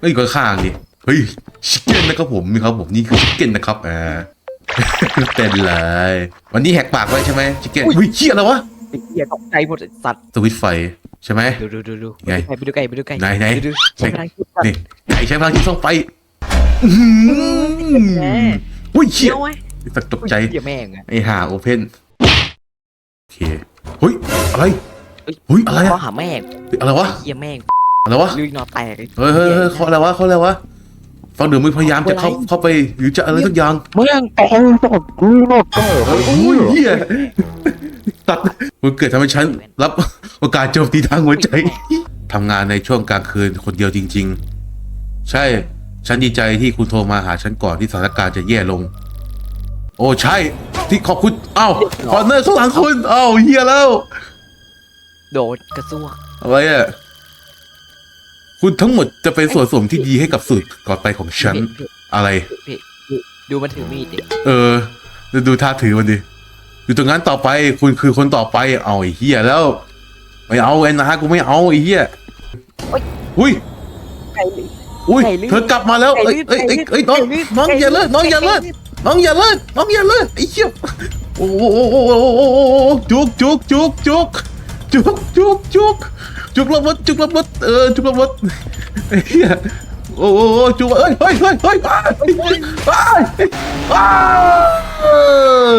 เฮ้ยก็ข้างดิเฮ้ยชิคเก้นนะครับผมนี่ครับผมนี่คือชิคเก้นนะครับอ่าเป็นเลยวันนี้แหกปากไว้ใช่ไหมชิคเก้นอุ้ยเฮียอะไรวะไอ้เหี้ยตกใจหมดไอ้สัตว์สวิตช์ไฟใช่ไหม ดูดูดูดูไงไปดูไก่ไปดูไก่ไหนไหน ดูดูใช้พลังคิดก่อนนี่ไก่ใช้พลังจิตส่องไฟอื้อหืออุ้ยเฮีเชี่ยยวไหมสักตกใจเหี้ยแม่งอะไอ้ห่าโอเพนโอเคเฮ้ยอะไรเฮ้ยอะไรข้ออะหาแม่งเฮ้ยอะไรวะ เหี้ยแม่ง อะไรวะลุยนอนแตกเฮ้ยเฮ้ยเฮ้ยเขาอะไรวะเขาอะไรวะฟังเดี๋ยวมึงพยายามจะเข้าเข้าไปหรือจะอะไรสักอย่างแม่งตองตกกูนอดก็โอ้ยเฮียตัดมันเกิดทำให้ฉันรับโอกาสโจมตีทางหัวใจทำงานในช่วงกลางคืนคนเดียวจริง ๆ ใช่ ฉันดีใจที่คุณโทรมาหาฉันก่อนที่สถานการณ์จะแย่ลง โอ้ใช่ ที่ขอบคุณอ้าวคอนเนอร์ข้างหลังคุณอ้าวเฮียแล้ว โดนกระซวกอะไรอะ คุณทั้งหมดจะเป็นส่วนผสมที่ดีให้กับสูตรก่อนไปของฉันพี่อะไร พี่พี่ดูมันถือมีดดิเออ ดูดูท่าถือมันดิ อยู่ตรงนั้นต่อไป คุณคือคนต่อไป เอาไอ้เหี้ยแล้ว ไม่เอาไอ้นากูไม่เอาไอ้เหี้ยอุ้ย ไก่ลิ้นอุ้ย ไก่ลื่นเธอกลับมาแล้วไก่เอ้ยลื่นเอ้ยเอ้ยเอ้ยน้อง ไก่ลื่นน้องไก่อย่าเลิก น้องอย่าเลิก ไก่ลื่น น้องอย่าเลิก น้องอย่าเลิก ไอ้เหี้ย โอ้โหจุกจุกจุกจุกจุกจุกจุก จุกลบรถจุกลบรถเออจุกลบรถไอ้เหี้ยโอ้โหจุกเอ้ยเฮ้ยเฮ้ยเฮ้ยอ้ยเฮ้ย